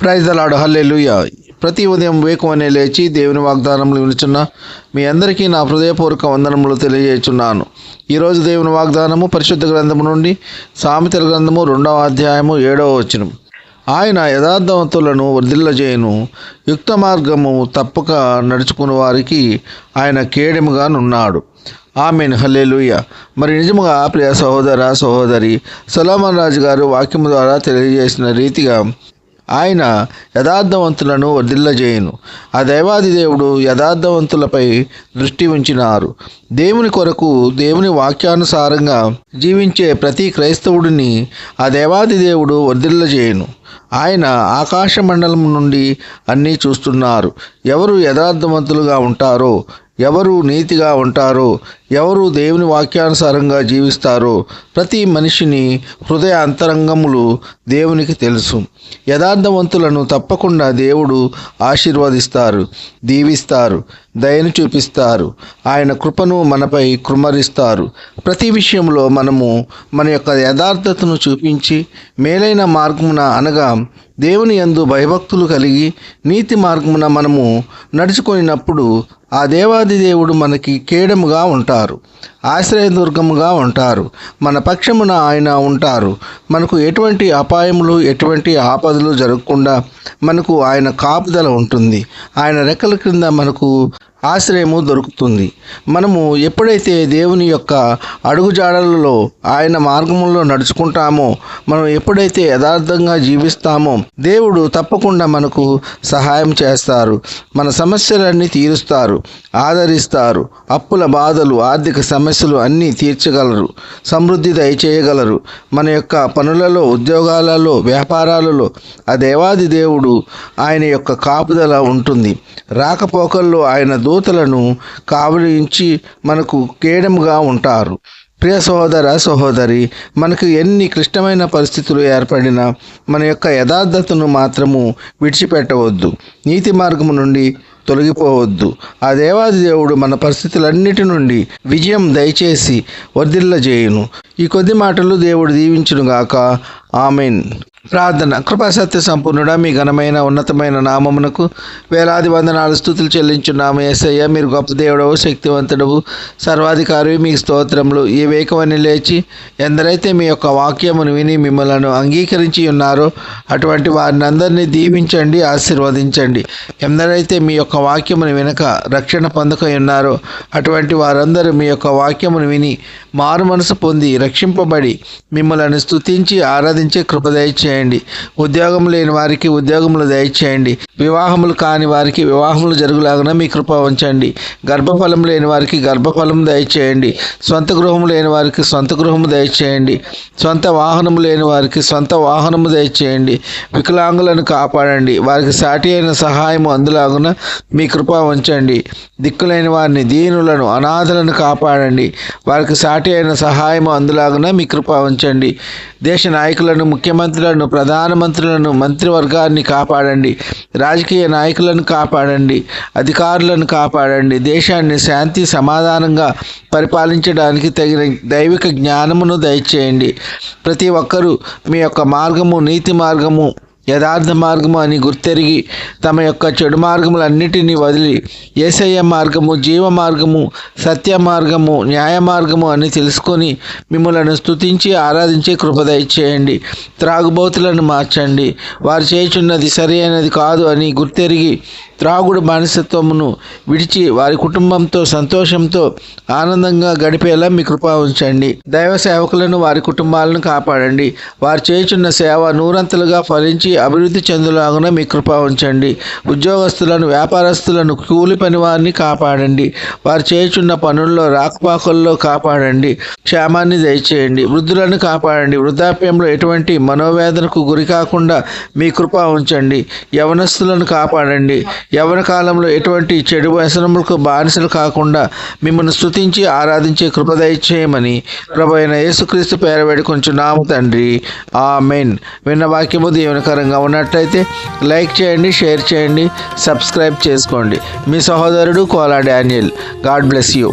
Praise దలాడు హల్లెలూయ ప్రతి ఉదయం వేకువనే లేచి దేవుని వాగ్దానములు వినుచున్న మీ అందరికీ నా హృదయపూర్వక వందనములు తెలియజేస్తున్నాను ఈరోజు దేవుని వాగ్దానము పరిశుద్ధ గ్రంథము నుండి సామెతల గ్రంథము రెండవ అధ్యాయము ఏడవ వచనం ఆయన యథార్థవంతులను వర్ధిల్లజేయను యుక్త మార్గము తప్పక నడుచుకుని వారికి ఆయన కేడెముగా నున్నాడు. ఆమెన్. హల్లెలూయ. మరి నిజముగా ప్రియ సహోదర సహోదరి సొలమన్ రాజు గారు వాక్యము ద్వారా తెలియజేసిన రీతిగా ఆయన యథార్థవంతులను వర్ధిల్లజేయును ఆ దేవాది దేవుడు యథార్థవంతులపై దృష్టి ఉంచినారు. దేవుని కొరకు దేవుని వాక్యానుసారంగా జీవించే ప్రతి క్రైస్తవుడిని ఆ దేవాది దేవుడు వర్ధిల్లజేయును ఆయన ఆకాశ మండలం నుండి అన్నీ చూస్తున్నారు. ఎవరు యథార్థవంతులుగా ఉంటారో ఎవరు నీతిగా ఉంటారో ఎవరు దేవుని వాక్యానుసారంగా జీవిస్తారో ప్రతి మనిషిని హృదయ అంతరంగములు దేవునికి తెలుసు. యథార్థవంతులను తప్పకుండా దేవుడు ఆశీర్వదిస్తారు దీవిస్తారు దయను చూపిస్తారు. ఆయన కృపను మనపై కృమరిస్తారు. ప్రతి విషయంలో మనము మన యొక్క యథార్థతను చూపించి మేలైన మార్గమున అనగా దేవుని యందు భయభక్తులు కలిగి నీతి మార్గమున మనము నడుచుకొనినప్పుడు ఆ దేవాది దేవుడు మనకి కేడముగా ఉంటారు ఆశ్రయదుర్గముగా ఉంటారు. మన పక్షమున ఆయన ఉంటారు. మనకు ఎటువంటి అపాయములు ఎటువంటి ఆపదలు జరగకుండా మనకు ఆయన కాపుదల ఉంటుంది. ఆయన రెక్కల క్రింద మనకు ఆశ్రయము దొరుకుతుంది. మనము ఎప్పుడైతే దేవుని యొక్క అడుగుజాడలలో ఆయన మార్గంలో నడుచుకుంటామో మనం ఎప్పుడైతే యథార్థంగా జీవిస్తామో దేవుడు తప్పకుండా మనకు సహాయం చేస్తారు. మన సమస్యలన్నీ తీరుస్తారు ఆదరిస్తారు. అప్పుల బాధలు ఆర్థిక సమస్యలు అన్నీ తీర్చగలరు సమృద్ధి దయచేయగలరు. మన యొక్క పనులలో ఉద్యోగాలలో వ్యాపారాలలో ఆ దేవాది దేవుడు ఆయన యొక్క కాపుదల ఉంటుంది. రాకపోకల్లో ఆయన దూతలను కావలించి మనకు కేడముగా ఉంటారు. ప్రియ సహోదర సహోదరి మనకు ఎన్ని క్లిష్టమైన పరిస్థితులు ఏర్పడినా మన యొక్క యథార్థతను మాత్రము విడిచిపెట్టవద్దు. నీతి మార్గము నుండి తొలగిపోవద్దు. ఆ దేవాది దేవుడు మన పరిస్థితులన్నిటి నుండి విజయం దయచేసి వర్ధిల్లజేయును. ఈ కొద్ది మాటలు దేవుడు దీవించునుగాక. ఆమెన్. ప్రార్థన. కృపాసత్య సంపూర్ణుడా మీ ఘనమైన ఉన్నతమైన నామమునకు వేలాది వందనాలు స్థుతులు చెల్లించున్నాము ఎస్ఐ మీరు గొప్ప దేవుడవు శక్తివంతుడవు సర్వాధికారి మీ స్తోత్రములు. ఈ వేకమని లేచి ఎందరైతే మీ యొక్క వాక్యమును విని మిమ్మలను అంగీకరించి ఉన్నారో అటువంటి వారిని అందరినీ దీవించండి ఆశీర్వదించండి. ఎందరైతే మీ యొక్క వాక్యమును వినక రక్షణ పొందక ఉన్నారో అటువంటి వారందరూ మీ యొక్క వాక్యమును విని మారు మనసు పొంది రక్షింపబడి మిమ్మల్ని స్తుతించి ఆరాధించే కృప దయచేయండి ఉద్యోగం లేని వారికి ఉద్యోగములు దయచేయండి. వివాహములు కాని వారికి వివాహములు జరుగులాగా మీ కృప ఉంచండి. గర్భఫలం లేని వారికి గర్భఫలం దయచేయండి. సొంత గృహము లేని వారికి సొంత గృహము దయచేయండి. సొంత వాహనము లేని వారికి సొంత వాహనము దయచేయండి. వికలాంగులను కాపాడండి. వారికి సాటి అయిన సహాయము అందులాగున మీ కృప ఉంచండి. దిక్కులేని వారిని దీనులను అనాథలను కాపాడండి. వారికి సాటి అయిన సహాయము అందులాగున మీ కృప ఉంచండి. దేశ నాయకులను ముఖ్యమంత్రులను ప్రధానమంత్రులను మంత్రివర్గాన్ని కాపాడండి. రాజకీయ నాయకులను కాపాడండి. అధికారులను కాపాడండి. దేశాన్ని శాంతి సమాధానంగా పరిపాలించడానికి తగిన దైవిక జ్ఞానమును దయచేయండి. ప్రతి ఒక్కరూ మీ యొక్క మార్గము నీతి మార్గము యథార్థ మార్గము అని గుర్తెరిగి తమ యొక్క చెడు మార్గములన్నిటినీ వదిలి ఏసయ్య మార్గము జీవ మార్గము సత్య మార్గము న్యాయ మార్గము అని తెలుసుకొని మిమ్మల్ని స్తుతించి ఆరాధించే కృపదయ చేయండి త్రాగుబోతులను మార్చండి. వారు చేయుచున్నది సరి అయినది కాదు అని గుర్తెరిగి త్రాగుడు బానిసత్వమును విడిచి వారి కుటుంబంతో సంతోషంతో ఆనందంగా గడిపేలా మీ కృప ఉంచండి. దైవ సేవకులను వారి కుటుంబాలను కాపాడండి. వారు చేయుచున్న సేవ నూరంతలుగా ఫలించి అభివృద్ధి చెందులాగున మీ కృప ఉంచండి. ఉద్యోగస్తులను వ్యాపారస్తులను కూలి పని వారిని కాపాడండి. వారు చేయుచున్న పనుల్లో రాకపాకుల్లో కాపాడండి. క్షేమాన్ని దయచేయండి. వృద్ధులను కాపాడండి. వృద్ధాప్యంలో ఎటువంటి మనోవేదనకు గురి కాకుండా మీ కృప ఉంచండి. యవనస్తులను కాపాడండి. యవన కాలంలో ఎటువంటి చెడు వ్యసనములకు బానిసలు కాకుండా మిమ్మల్ని స్తుతించి ఆరాధించే కృపదయచేయమని ప్రభు అయిన యేసుక్రీస్తు పేర వేడుకొంచున్నాము తండ్రి. ఆ మెయిన్ విన్న వాక్యము దీవెనకరంగా ఉన్నట్లయితే లైక్ చేయండి షేర్ చేయండి సబ్స్క్రైబ్ చేసుకోండి. మీ సహోదరుడు Kola Daniel. God bless you.